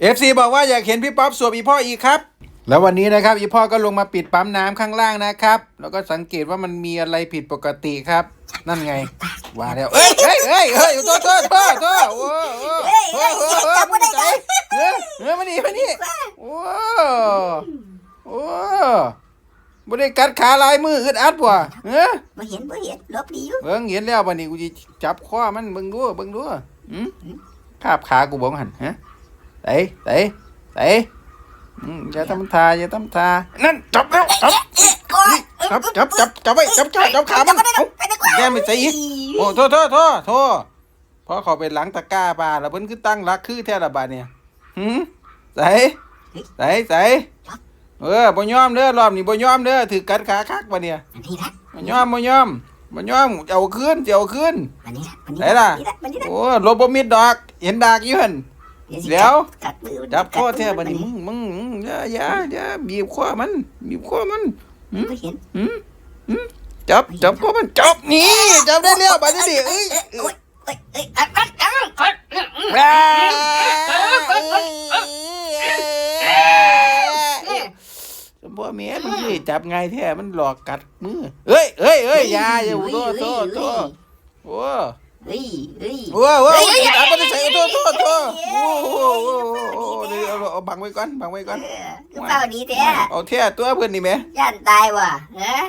เอฟซีบอกว่าอยากเห็นพี่ป๊อปสวมอีพ่ออีกครับ แล้ววันนี้นะครับอีพ่อก็ลงมาปิดปั๊มน้ำข้างล่างนะครับ แล้วก็สังเกตว่ามันมีอะไรผิดปกติครับ นั่นไงว่าแล้วเอ้ยเฮ้ยเฮ้ยเฮ้ยโทษโทษโทษโทษโอ้โหเฮ้ยเฮ้ยจับบ่ได้เลยเฮ้ยเฮ้ยมานี่มานี่โอ้โอ้บ่ได้กัดขาลายมืออึดอัดว่ะเฮ้ยบ่เห็นบ่เห็นลบดีอยู่เบิ่งเห็นแล้วบัดนี้กูสิจับคอมันเบิ่งดูเบิ่งดูหืมคาบขากูบ่หันฮะ ไตไตไตอืมอย่าทำทาอย่าทำทานั่นจับแล้วจับโอ้ยจับจับจับจับไว้จับจับจับขามันไปได้เอ้าไปได้กว่าแกไม่ใส่อีกโอ้โทษโทษโทษโทษพอเขาไปหลังตะกร้าปลาแล้วเพิ่นคือตั้งรักคือแท้ละบาดเนี่ยหืมใส่ใส่ใส่เออบ่ยอมเด้อรอบนี้บ่ยอมเด้อถือกัดขาคักบัดเนี่ยอันนี้ละบ่ยอมบ่ยอมบ่ยอมจะเอาคืนจะเอาคืนอันนี้ละอันนี้ไหนล่ะอันนี้ละโอ้ลบบ่มิดดอก เห็นดากอยู่หั่นสิ เดี๋ยวกัดมือจับคอแท้บัดนี้มึงมึงมึงอย่าอย่าอย่าบีบคอมัน บีบคอมันบ่เห็นหืมหืมจับจับคอมันจับนี่จับได้แล้วบัดนี้ดิเอ้ยโอ้ยโอ้ยเอ้ยอัดอัดอัดอัดว้าสมพ่อแม่มันสิจับไงแท้มันหลอกกัดมือเอ้ยเอ้ยเอ้ยอย่าอย่าโทษโทษโทษโอ้เฮ้ยเฮ้ยโว้โว้จับมันใส่โทษโทษโทษโอ้โหโอ้โห เดี๋ยวเอาเอาบังไว้ก่อนบังไว้ก่อนคือเปล่าดีแท้เอาแท้ตัวเพื่อนนี่แหมย่านตายว่ะฮะ